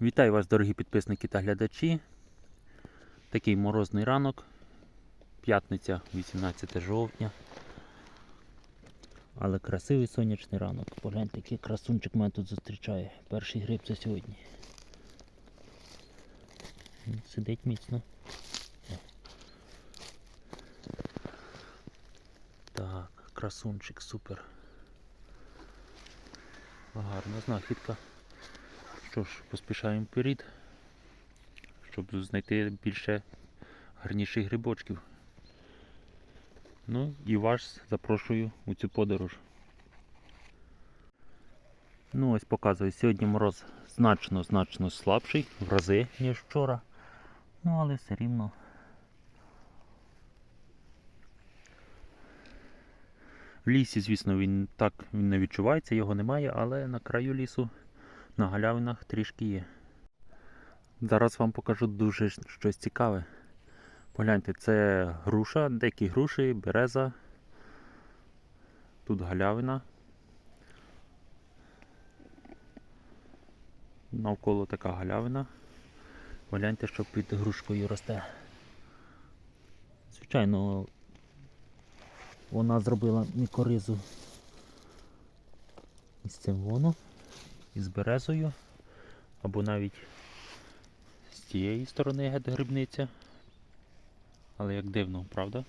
Вітаю вас, дорогі підписники та глядачі. Такий морозний ранок. П'ятниця, 18 жовтня. Але красивий сонячний ранок. Погляньте, який красунчик мене тут зустрічає. Перший гриб це сьогодні. Сидить міцно. Так, красунчик, супер. Гарна знахідка. Що ж, поспішаємо вперед, щоб знайти більше гарніших грибочків. Ну і вас запрошую у цю подорож. Ну ось показую, сьогодні мороз значно-значно слабший, в рази, ніж вчора. Ну але все рівно. В лісі, звісно, він так він не відчувається, його немає, але на краю лісу на галявинах трішки є. Зараз вам покажу дуже щось цікаве. Погляньте, це груша, деякі груші, береза. Тут галявина. Навколо така галявина. Погляньте, що під грушкою росте. Звичайно, вона зробила мікоризу із цим воно із березою, або навіть з тієї сторони грибниця. Але як дивно, правда?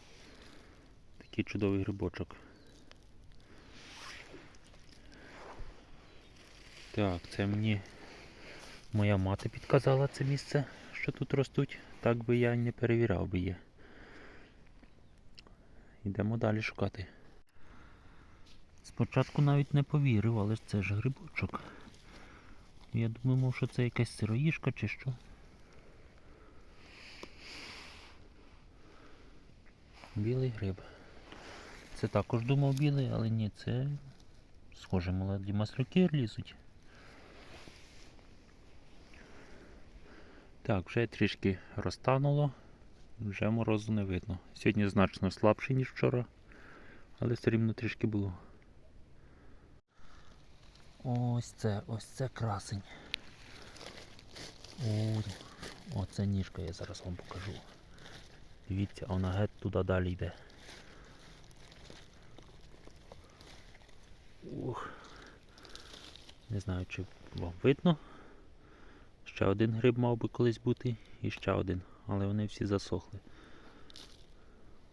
Такий чудовий грибочок. Так, це мені моя мати підказала це місце, що тут ростуть, так би я не перевіряв би є. Йдемо далі шукати. Спочатку навіть не повірив, але це ж грибочок. Я думав, що це якась сироїшка чи що. Білий гриб. Це також думав білий, але ні, це схоже молоді маслюки лізуть. Так, вже трішки розтануло, вже морозу не видно. Сьогодні значно слабший, ніж вчора, але все рівно трішки було. Ось це, ось це красень. О, оце ніжка я зараз вам покажу. Дивіться, вона геть туди далі йде. Ух. Не знаю, чи вам видно. Ще один гриб мав би колись бути і ще один, але вони всі засохли.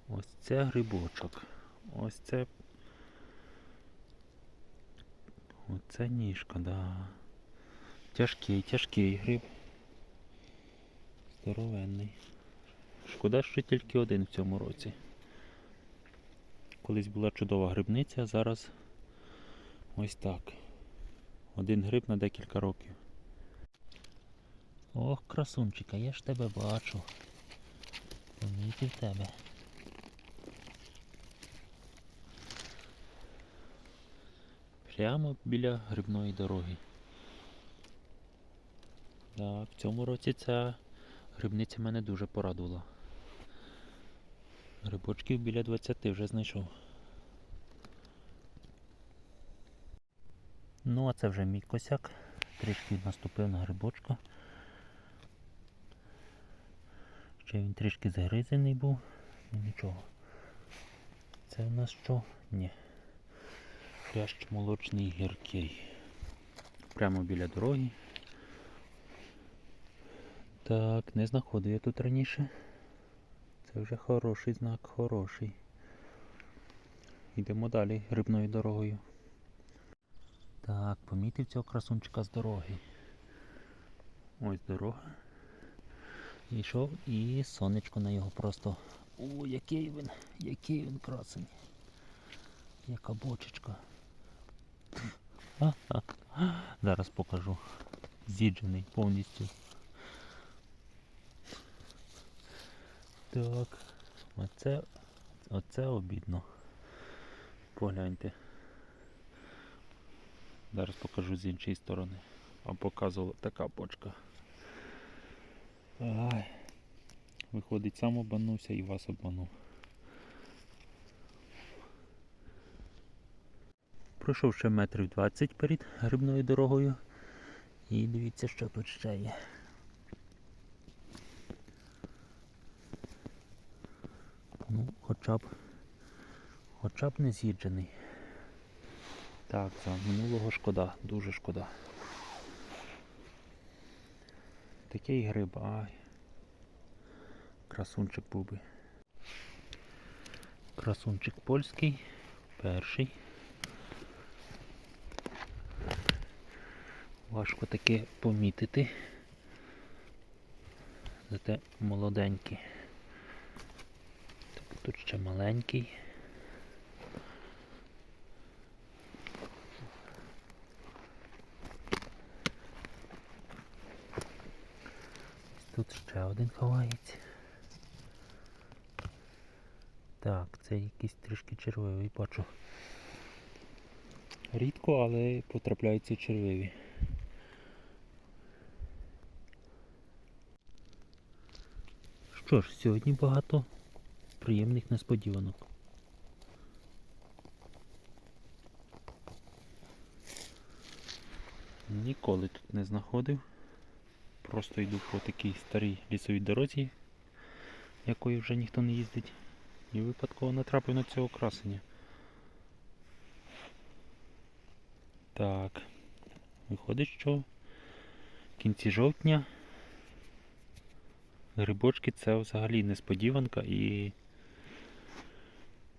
Ось це грибочок. Ось це Оце ніжка, да. Тяжкий, тяжкий гриб. Здоровенний. Шкода, що тільки один в цьому році. Колись була чудова грибниця, а зараз ось так. Один гриб на декілька років. Ох, красунчика, я ж тебе бачу. Помітив тебе. Прямо біля грибної дороги. Так, в цьому році ця грибниця мене дуже порадувала. Грибочків біля 20 вже знайшов. Ну, а це вже мій косяк. Трішки наступив на грибочка. Ще він трішки загризений був. Нічого. Це в нас що? Ні. Хрящ молочний гіркий. Прямо біля дороги. Так, не знаходив я тут раніше. Це вже хороший знак, хороший. Йдемо далі грибною дорогою. Так, помітив цього красунчика з дороги. Ось дорога. Йшов і сонечко на його просто. О, який він, який він красень. Яка бочечка. Зараз покажу. З'їджений повністю. Так. Оце, оце обідно. Погляньте. Зараз покажу з іншої сторони. Вам показувала така бочка. Ай. Виходить, сам обманувся і вас обманув. Пройшов ще метрів 20 перед грибною дорогою І дивіться, що тут ще є. Ну, хоча б. Хоча б не з'їджений. Так, за минулого шкода, дуже шкода. Такий гриб, ай. Красунчик був би. Красунчик польський, перший. Важко таке помітити. Зате молоденький. Так, тут ще маленький. Тут ще один ховається. Так, це якийсь трішки червивий, бачу. Рідко, але потрапляються червиві. Що ж, сьогодні багато приємних несподіванок. Ніколи тут не знаходив. Просто йду по такій старій лісовій дорозі, якою вже ніхто не їздить. І випадково натрапив на цього красення. Так. Виходить, що в кінці жовтня грибочки це взагалі несподіванка і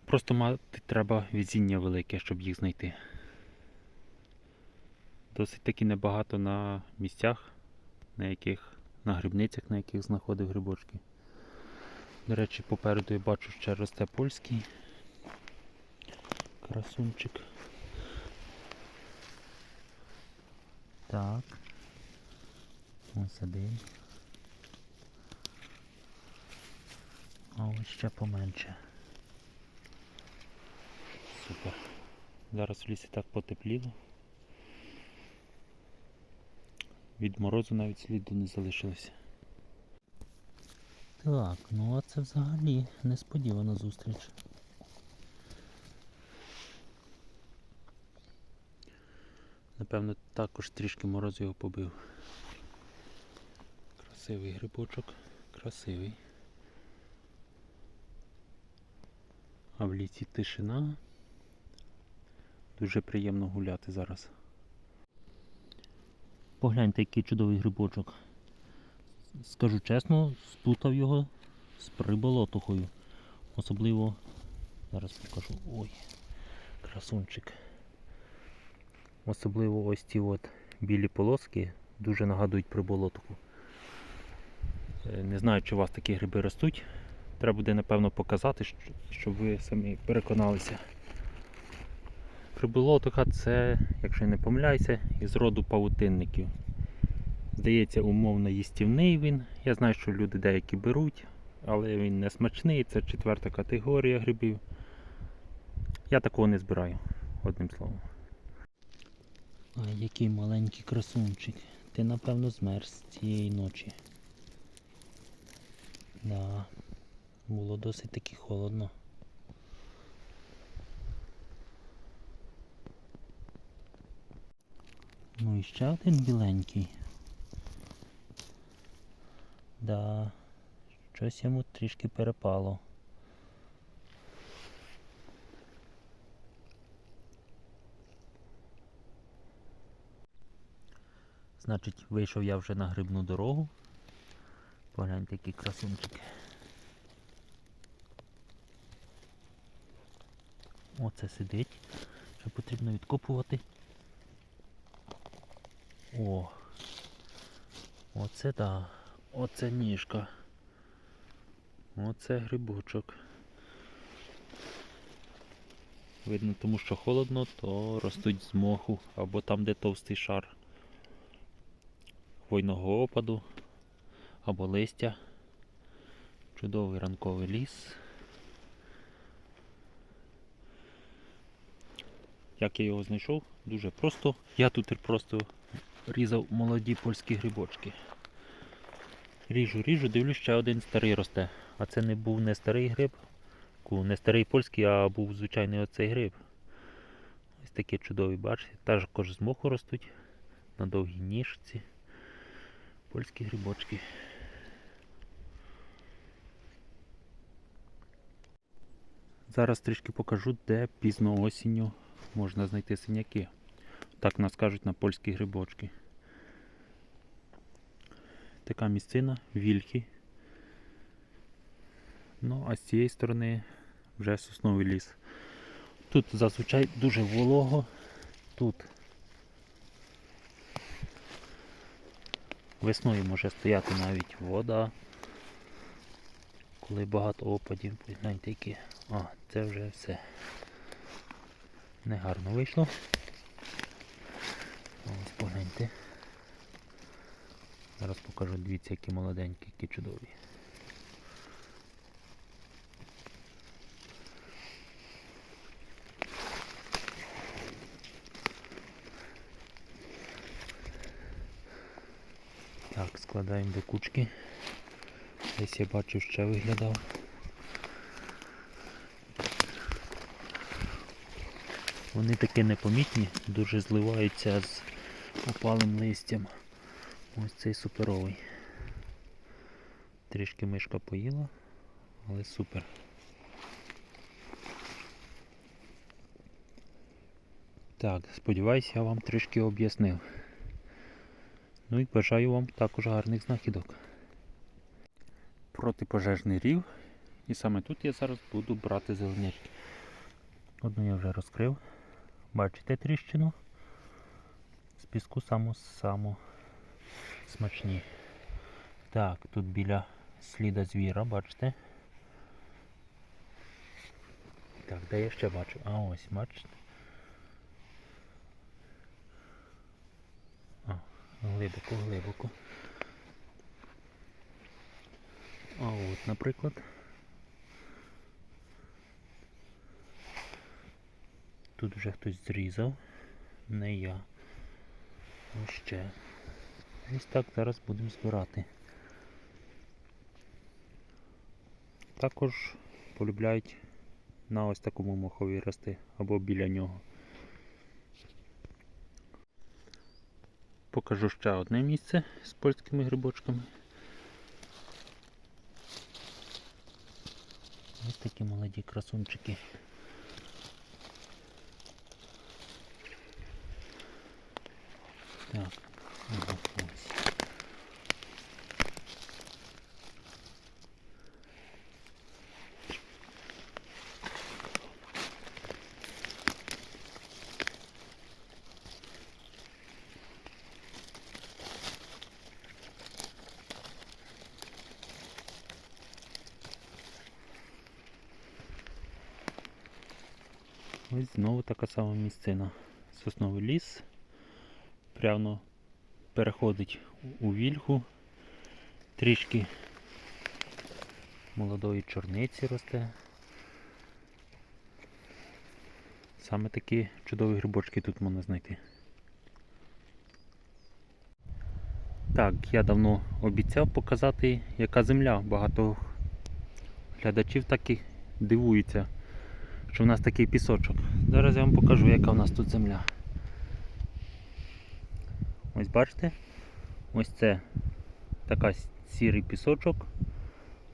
просто мати треба везіння велике, щоб їх знайти. Досить таки небагато на місцях, на яких на грибницях, на яких знаходив грибочки. До речі, попереду я бачу ще росте польський красунчик. Так. Ось один. А ось ще поменше. Супер. Зараз в лісі так потепліло. Від морозу навіть сліду не залишилося. Так, ну а це взагалі несподівана зустріч. Напевно, також трішки мороз його побив. Красивий грибочок, красивий. А в лісі тишина. Дуже приємно гуляти зараз. Погляньте, який чудовий грибочок. Скажу чесно, сплутав його з приболотухою. Особливо, зараз покажу. Ой, красунчик. Особливо ось ці от білі полоски дуже нагадують приболотуху. Е, Не знаю, чи у вас такі гриби ростуть. Треба буде, напевно, показати, щоб ви самі переконалися. Приболотуха це, якщо я не помиляюся, із роду павутинників. Здається, умовно їстівний він. Я знаю, що люди деякі беруть, але він не смачний, це четверта категорія грибів. Я такого не збираю, одним словом. Ай, який маленький красунчик. Ти напевно змерз цієї ночі. Да, було досить таки холодно. Ну і ще один біленький. Да, щось йому трішки перепало. Значить, вийшов я вже на грибну дорогу. Погляньте, які красунчики. Оце сидить. Ще потрібно відкопувати. О! Оце да. Оце ніжка. Оце грибочок. Видно, тому що холодно, то ростуть з моху або там, де товстий шар хвойного опаду або листя. Чудовий ранковий ліс. Як я його знайшов? Дуже просто. Я тут просто різав молоді польські грибочки. Ріжу, ріжу, дивлюсь, ще один старий росте. А це не був не старий гриб, не старий польський, а був звичайний оцей гриб. Ось такі чудові, бачите, також з моху ростуть. на довгій ніжці. Польські грибочки. Зараз трішки покажу, де пізно осінню можна знайти синяки. Так нас кажуть на польські грибочки. Така місцина, вільхи. Ну, а з цієї сторони вже сосновий ліс. Тут зазвичай дуже волого. Тут весною може стояти навіть вода. Коли багато опадів, гляньте які. А, це вже все. Негарно вийшло. Ось погляньте. Зараз покажу, дивіться, які молоденькі, які чудові. Так, складаємо до кучки. Десь я бачив, ще виглядав. Вони такі непомітні, дуже зливаються з опалим листям. Ось цей суперовий. Трішки мишка поїла, але супер. Так, сподіваюся, я вам трішки об'яснив. Ну і бажаю вам також гарних знахідок. Протипожежний рів. І саме тут я зараз буду брати зеленячки. Одну я вже розкрив. Бачите тріщину? З піску само само смачні. Так, тут біля сліда звіра, бачите? Так, де я ще бачу? А ось, бачите? А, глибоко, глибоко. А от, наприклад. Тут вже хтось зрізав, не я. Ось ще. Ось так зараз будемо збирати. Також полюбляють на ось такому мохові рости або біля нього. Покажу ще одне місце з польськими грибочками. Ось такі молоді красунчики. Так, ага, ось. Ось знову така сама місцина. Прямо переходить у вільху. Трішки молодої чорниці росте. Саме такі чудові грибочки тут можна знайти. Так, я давно обіцяв показати, яка земля. Багато глядачів так і дивуються, що в нас такий пісочок. Зараз я вам покажу, яка в нас тут земля. Ось бачите? Ось це така сірий пісочок.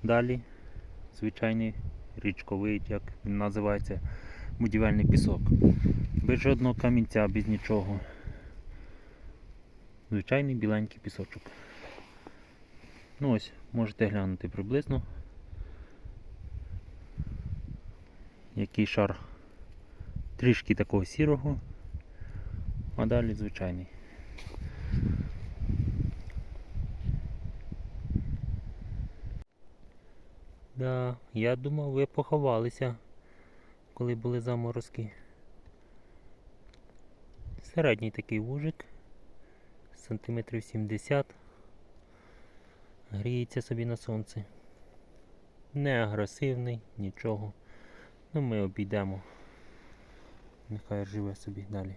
Далі звичайний річковий, як він називається, будівельний пісок. Без жодного камінця, без нічого. Звичайний біленький пісочок. Ну ось, можете глянути приблизно. Який шар трішки такого сірого, а далі звичайний. Да, я думав, ви поховалися, коли були заморозки. Середній такий вужик, сантиметрів 70. Гріється собі на сонці. Не агресивний, нічого. Ну ми обійдемо. Нехай живе собі далі.